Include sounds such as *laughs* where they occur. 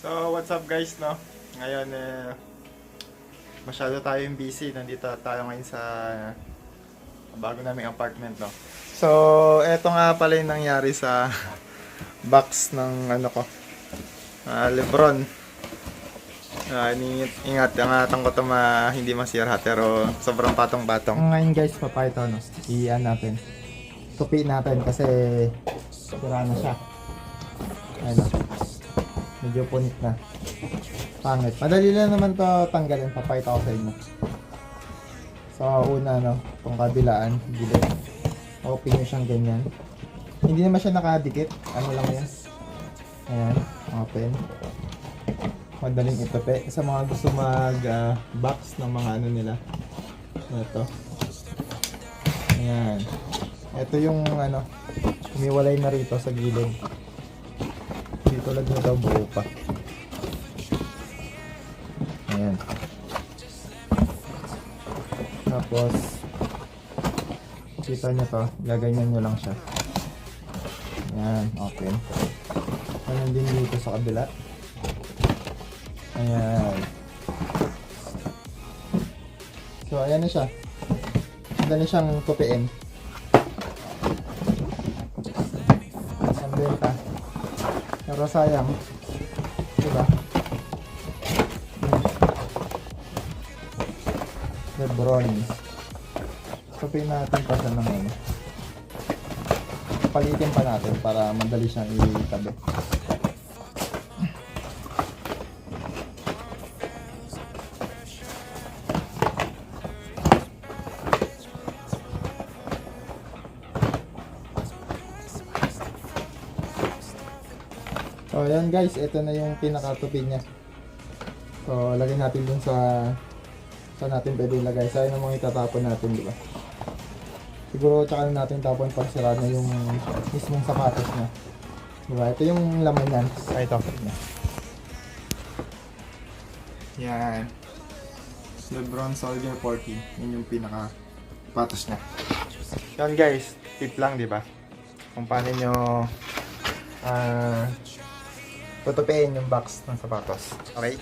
So, what's up guys, no? Ngayon, eh, masyado tayong busy. Nandito tayo ngayon sa bago naming apartment, no? So, eto nga pala yung nangyari sa *laughs* box ng ano ko, ah, Lebron. Ah, ingat, ingat, ingatan ko to ma, hindi masira, pero sobrang patong-patong. Ngayon guys, papayto, no? Iyan natin. Tupi natin kasi sira na siya. Ayun? Medyo punit na. Pangit. Madali lang naman to tanggalin. Papakita ko sa inyo. So, una, no, itong kabilaan, gilid. Open nyo siyang ganyan. Hindi naman siya nakadikit. Ano lang yan. Ayan, open. Madaling itape. Sa mga gusto mag-box ng mga ano nila. Ito. Ayan. Ito yung ano, umiwalay na rito sa gilid. Dito lang nito buo pa. Ayan. Tapos, kita nyo to, gaganyan nyo lang siya. Ayan, open. Ayan din dito sa kabila. Ayan. So, ayan na siya. Madali siyang tupiin. Pero sayang. Diba? Lebron. Tupiin natin pa siya ng ano. Palitin pa natin para madali siyang itabi. So, ayan guys, ito na yung pinakatupi niya. So, lagay natin dun sa sa natin pwede ilagay. Sayang namang itatapon natin, di ba? Siguro tsaka na natin tapon pag sira na yung mismong sapatos niya. Di ba? Ito yung laman niyan. Ay, ito. Yan. Lebron Soldier 40. Yun yung pinaka sapatos niya. Yan guys, tip lang, di ba? Kung paano nyo tutupiin yung box ng sapatos. Okay?